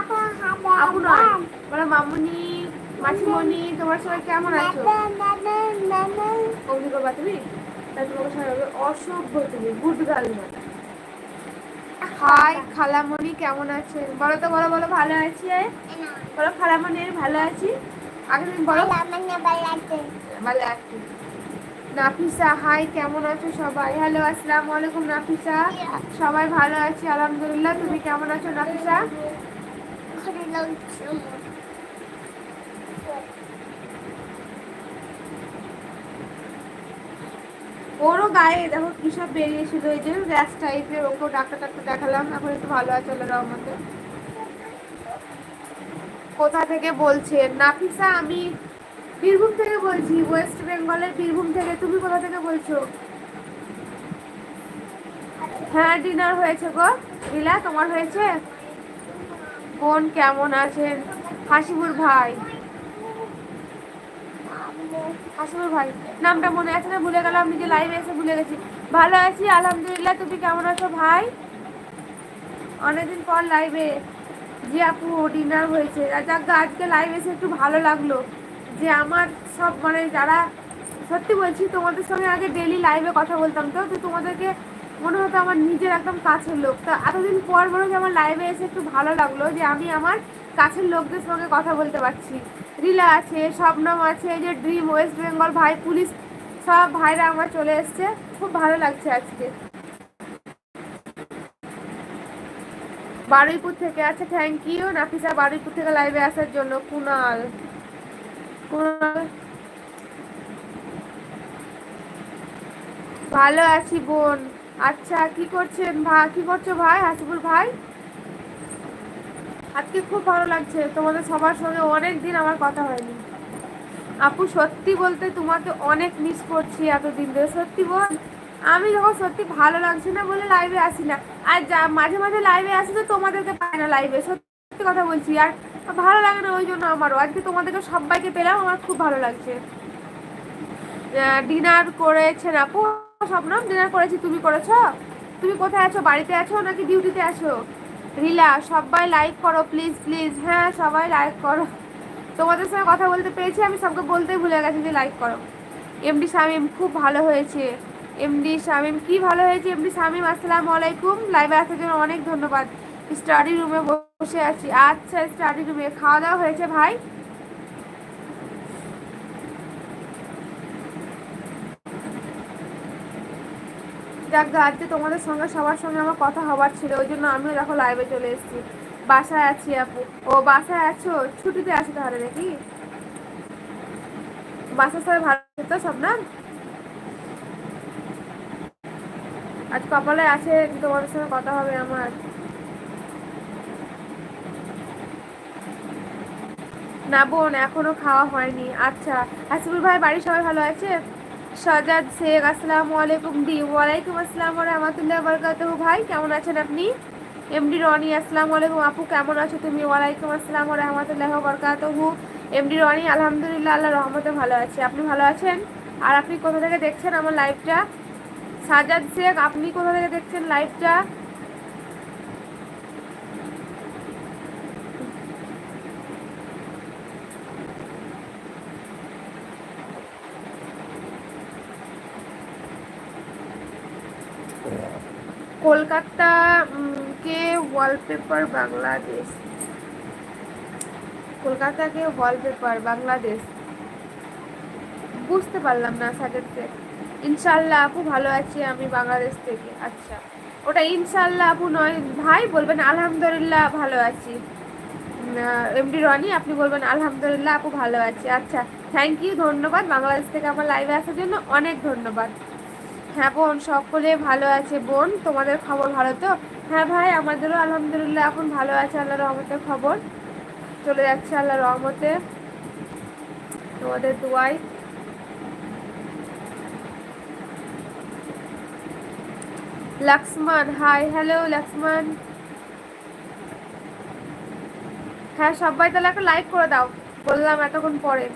আপু আছো নয় বলো মামুনি মাসিমণি তোমার সবাই কেমন আছো? অমনি করবা তুমি? তাই তোমাকে সবাই অসভ্য তুমি গুড গার্ল হাই খালামণি কেমন আছেন? বলো তো বলো বলো ভালো আছি? বলো খালামণি ভালো আছি? আগে তুমি বলো। ভালো আছি। নাফিসা হাই কেমন আছো সবাই? হ্যালো আসসালামু আলাইকুম, নাফিসা। সবাই ভালো আছি? আলহামদুলিল্লাহ, তুমি কেমন আছো, নাফিসা? ওরও গায়ে দেখো কি সব বেরিয়েছিল, এই যে গ্যাস টাইপের ওকে ডাক্তার টাক্তার দেখালাম। এখন একটু ভালো আছে আল্লাহ রহমতে। কোথা থেকে বলছেন? নাফিসা, আমি বীরভূম থেকে বলছি ওয়েস্ট বেঙ্গলের বীরভূম থেকে, তুমি কোথা থেকে বলছো? হ্যাঁ ডিনার হয়েছে গো। রিলা, তোমার হয়েছে? বোন কেমন আছেন? হাসিবুর ভাই। হাসিবুর ভাই, নামটা মনে আছে না? ভুলে গেলাম নিজে লাইভে এসে ভুলে গেছি। ভালো আছি, আলহামদুলিল্লাহ। তুমি কেমন আছো ভাই? অনেকদিন পর লাইভে জি আপু ডিনার হয়েছে। যাক আজকে লাইভ এসে একটু ভালো লাগল। যে আমার সব মানে যারা সত্যি বলছি, তোমাদের সঙ্গে আগে ডেলি লাইভে কথা বলতাম তো তো তোমাদেরকে মনে হতো আমার নিজের একদম কাছের লোক। তা এতদিন পর হচ্ছে আমার লাইভে এসে একটু ভালো লাগল যে আমি আমার কাছের লোকদের সঙ্গে কথা বলতে পারছি। রিলা আছে শবনম আছে যে ড্রিম ওয়েস্ট বেঙ্গল ভাই, পুলিশ, সব ভাইরা আমার চলে এসছে। খুব ভালো লাগছে আজকে। বারুইপুর থেকে আছে থ্যাংক ইউ নাফিসা বারুইপুর থেকে লাইভে আসার জন্য, কুনাল। ভালো আছি বোন। আচ্ছা কি করছেন ভাই কি করছ ভাই, হাসিবুল ভাই? আজকে খুব ভালো লাগছে, তোমাদের সবার সঙ্গে অনেক দিন আমার কথা হয়নি। আপু, সত্যি বলতে তোমাকে অনেক মিস করছি এতদিন ধরে। সত্যি বল, আমি যখন সত্যি ভালো লাগছে না বলে লাইভে আসি না, আর যা, মাঝে মাঝে লাইভে আসি তো তোমাদেরকে পাই না লাইভে সত্যি কথা বলছি, আর ভালো লাগে না, ওই জন্য আমারও। আজকে তোমাদেরকে সবাইকে পেলাম, আমার খুব ভালো লাগছে। ডিনার করেছেন আপু স্বপ্নম ডিনার করেছি, তুমি করেছ? তুমি কোথায় আছো, বাড়িতে আছো নাকি ডিউটিতে আছো? রিলা, সবাই লাইক করো প্লিজ প্লিজ হ্যাঁ সবাই লাইক করো। তোমাদের সঙ্গে কথা বলতে পেরেছি, আমি সবকে বলতেই ভুলে গেছি যে লাইক করো। এমডি শামিম খুব ভালো হয়েছে। এমডি শামিম কি ভালো হয়েছে? এমডি শামিম, আসসালামু আলাইকুম। লাইভে আসার জন্য অনেক ধন্যবাদ। স্টাডি রুমে বসে আছি। আচ্ছা স্টাডি রুমে খাওয়া দাওয়া হয়েছে ভাই? আজকে তোমাদের সঙ্গে, সবার সঙ্গে আমার কথা হবার ছিল, ওই জন্য আমিও দেখো লাইভে চলে এসেছি। বাসায় আছি আপু। ও, বাসায় আছো? ছুটিতে আছো তাহলে নাকি? বাসার সবাই ভালো তো সব, না? আজ কপালে আছে, তোমাদের সঙ্গে কথা হবে আমার। না বোন, এখনও খাওয়া হয়নি। আচ্ছা হাসিবুল ভাই, বাড়ির সবাই ভালো আছে? সজাদ শেখ, আসসালামু আলাইকুম দি ওয়ালাইকুম আসসালাম রহমতুল্লাহ বরকাতহ। ভাই, কেমন আছেন আপনি? এমডি রনি, আসসালামু আলাইকুম। আপু, কেমন আছো তুমি? ওয়ালাইকুম আসসালাম রহমতুল্লাহ বরকাতহ। এমডি রনি, আলহামদুলিল্লাহ আল্লাহ রহমতে ভালো আছে। আপনি ভালো আছেন? আর আপনি কোথা থেকে দেখছেন আমার লাইভটা সাজাদ শেখ, আপনি কোথা থেকে দেখছেন লাইভটা কলকাতা কে ওয়ালপেপার বাংলাদেশ? কলকাতা কে ওয়ালপেপার বাংলাদেশ? বুঝতে পারলাম না সাজেদ ইনশাল্লাহ আপু ভালো আছি আমি বাংলাদেশ থেকে। আচ্ছা ওটা ইনশাল্লাহ আপু নয়, ভাই বলবেন আলহামদুলিল্লাহ ভালো আছি। এমডি রনি, আপনি বলবেন আলহামদুলিল্লাহ আপু ভালো আছি। আচ্ছা থ্যাংক ইউ ধন্যবাদ। বাংলাদেশ থেকে আমার লাইভে আসার জন্য অনেক ধন্যবাদ। হ্যাঁ বোন, সকলে ভালো আছে বোন? তোমাদের খবর ভালো তো? হ্যাঁ ভাই, আমাদেরও আলহামদুলিল্লাহ এখন ভালো আছে আল্লাহ রহমতের খবর। চলে যাচ্ছে আল্লাহ রহমতে। তোমাদের দুয়াই লক্ষ্মণ হাই হ্যালো লক্ষ্মণ হ্যাঁ সবাই তাহলে একটা লাইক করে দাও। বললাম এতক্ষণ পরে।